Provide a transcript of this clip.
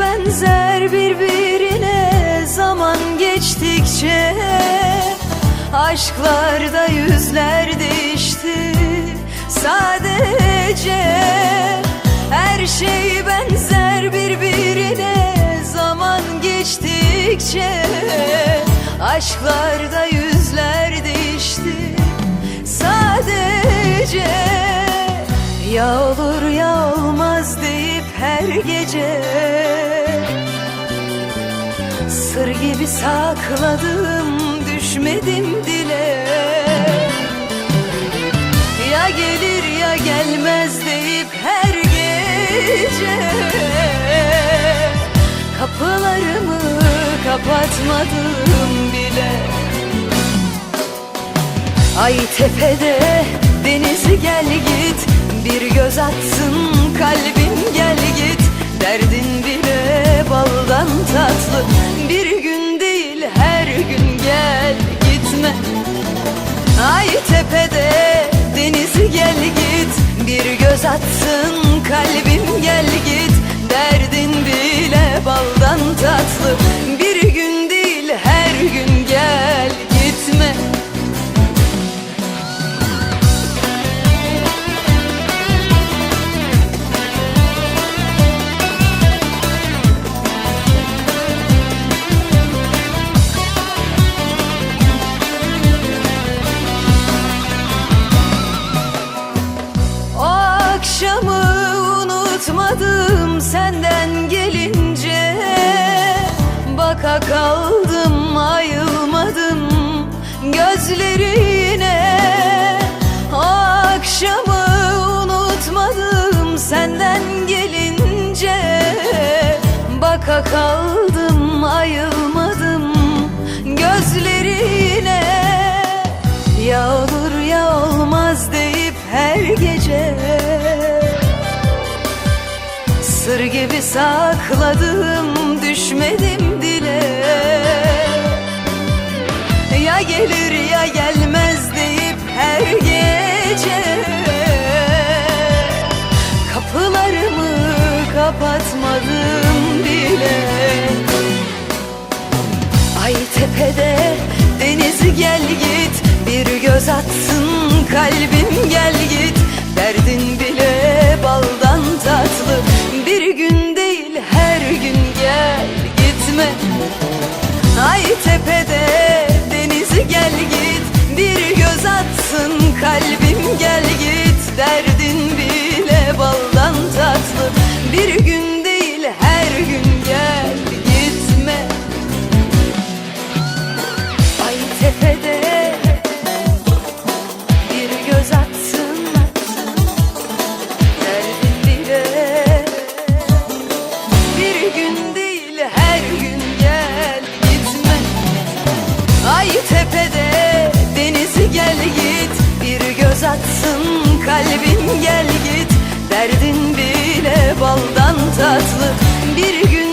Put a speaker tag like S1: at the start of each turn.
S1: benzer birbirine zaman geçtikçe Aşklarda yüzler değişti. Sadece Her şey benzer birbirine zaman geçtikçe Aşklarda yüzler değişti. Sadece Ya olur gece Sır gibi sakladım düşmedim dile. Ya gelir ya gelmez deyip her gece Kapılarımı kapatmadım bile. Ay tepede denizi gel git Bir göz atsın kalbim tepede denizi gel git. Bir göz atsın kalbim gel git. Derdin bile baldan tatlı Baka kaldım ayılmadım gözlerine. Akşamı unutmadım senden gelince. Baka kaldım ayılmadım gözlerine. Ya olur ya olmaz deyip her gece Sır gibi sakladım düşmedim dile Ya gelir ya gelmez deyip her gece Kapılarımı kapatmadım bile. Ay tepede denizi gel git Bir göz atsın kalbim gel git tepede denizi gel git. Bir göz atsın kalbim gel git. Derdin bile baldan kalbin gel git Derdin bile baldan tatlı. Bir gün